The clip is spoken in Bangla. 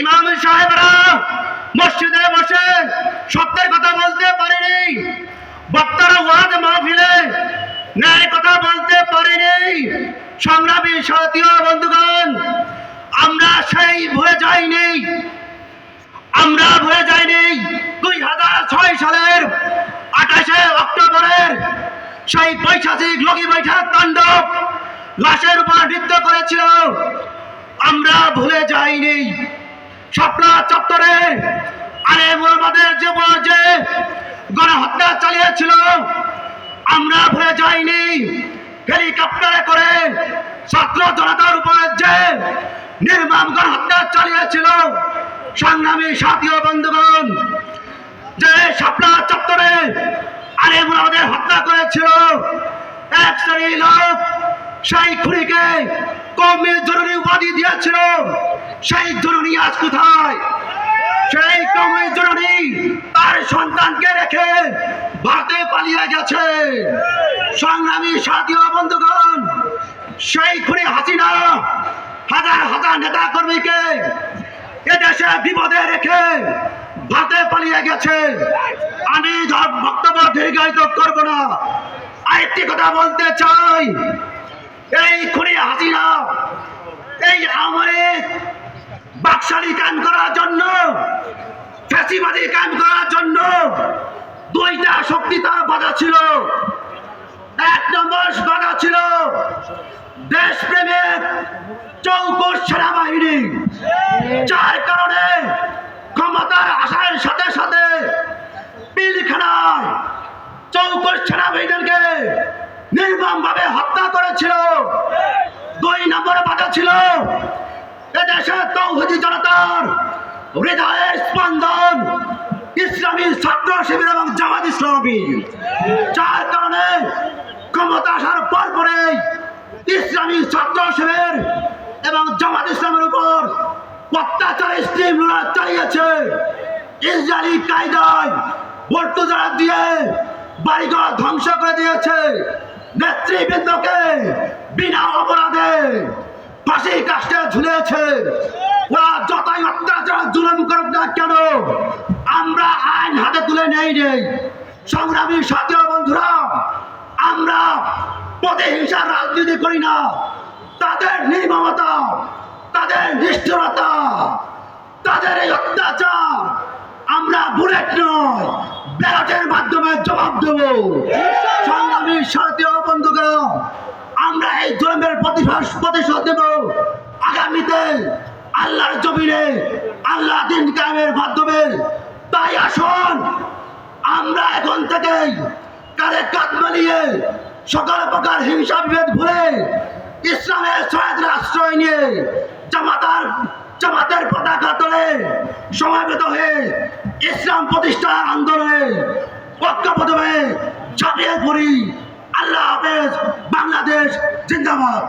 ইমাম সাহেবরা মসজিদে বসে সত্যের কথা বলতে পারেনি, বক্তারা ওয়াজ মাহফিলে ন্যায় কথা বলতে পারেনি। সংগ্রামী সাথীয় বন্ধুগণ, আমরা সেই ভুলে যাইনি, আমরা ভুলে যাইনি দুই হাজার ছয় সালের আঠাশে অক্টোবরের সেই পৈশাচিক লগি বৈঠক তাণ্ডব লাশের উপর নৃত্য করেছিল, আমরা ভুলে যাইনি। চত্বরে আরে মোহাম্মদের যে যে গণহত্যা চালিয়েছিল, আমরা ভুলে যাইনি। হেলিকপ্টারে করে ছাত্র জনতার উপরে যে নির্মম গণহত্যা চালিয়েছিল, সংগ্রামী সাথী ও বন্ধুগণ, যে শাপলা চত্বরে আরে মোহাম্মদের হত্যা করেছিল, এক শ্রেণি লোক সেই খুনিকে কমে জরুরি উপাধি দিয়েছিল। সেই জরুরি আজ কোথায়? সেই কমে তার সন্তানকে রেখে ভারতে পালিয়ে গেছে। সংগ্রামী সাথী বন্ধুগণ, সেই খুনি হাসিনা হাজার হাজার নেতা কর্মীকে এদেশে বিপদে রেখে ভারতে পালিয়ে গেছে। আমি বক্তব্য দীর্ঘায়িত করব না, আরেকটি কথা বলতে চাই। এই খুনি হাসিনা, এই আমলে বাকশালী কাম করার জন্য ফ্যাসিবাদী কাম করার জন্য দুইটা শক্তি তার বাধা ছিল। এক নম্বর বাধা ছিল দেশপ্রেমের চৌকস সেনাবাহিনী। যার কারণে ক্ষমতার আসার সাথে সাথে পিলখানায় চৌকস সেনাবাহিনীদেরকে নির্মম ভাবে হত্যা করেছিল। দুই নম্বর বাধা ছিল এদেশের তৌহদি জনতার হৃদয়ের স্পন্দন ইসলামী ছাত্র শিবির এবং জামাত ইসলামী। যার কারণে ক্ষমতা আসার পর পরেই ইসলামী ছাত্র শিবির এবং জামাত ইসলামের উপর অত্যাচার স্টিম চালিয়েছে। ইসরায়েলি কায়দায় বল্টুজারা দিয়ে বাড়িঘর ধ্বংস করে দিয়েছে। নেতৃবৃন্দকে বিনা অপরাধে ফাঁসি কাষ্টে ঝুলেছে ওরা অত্যাচার জুলুম করুক না কেন? আমরা আইন হাতে তুলে নেই নেই সংগ্রামী সাথী বন্ধুরা, আমরা প্রতিহিংসার রাজনীতি করি না। তাদের নির্মমতা, তাদের নিষ্ঠুরতা, তাদের এই অত্যাচার আমরা বুলেট নয়, ব্যালটের মাধ্যমে জবাব দেব। সংগ্রামী সাথী বন্ধুগণ, আমরা এই জন্মের প্রতিশোধ প্রতিশোধ দেব। আগামীতে আল্লাহর জমিনে আল্লাহ দিন কায়েমের মাধ্যমে। তাই আসুন, আমরা এখন থেকেই কারে কাত মানিয়ে সকল প্রকার হিংসা বিভেদ ভুলে ইসলামের সহায়তার আশ্রয় নিয়ে জামাতার জামাতের পতাকা তোলে সমাবেত হয়ে ইসলাম প্রতিষ্ঠা আন্দোলনে হয়ে ঝাঁপিয়ে পড়ি। আল্লাহ হাফেজ, বাংলাদেশ জিন্দাবাদ।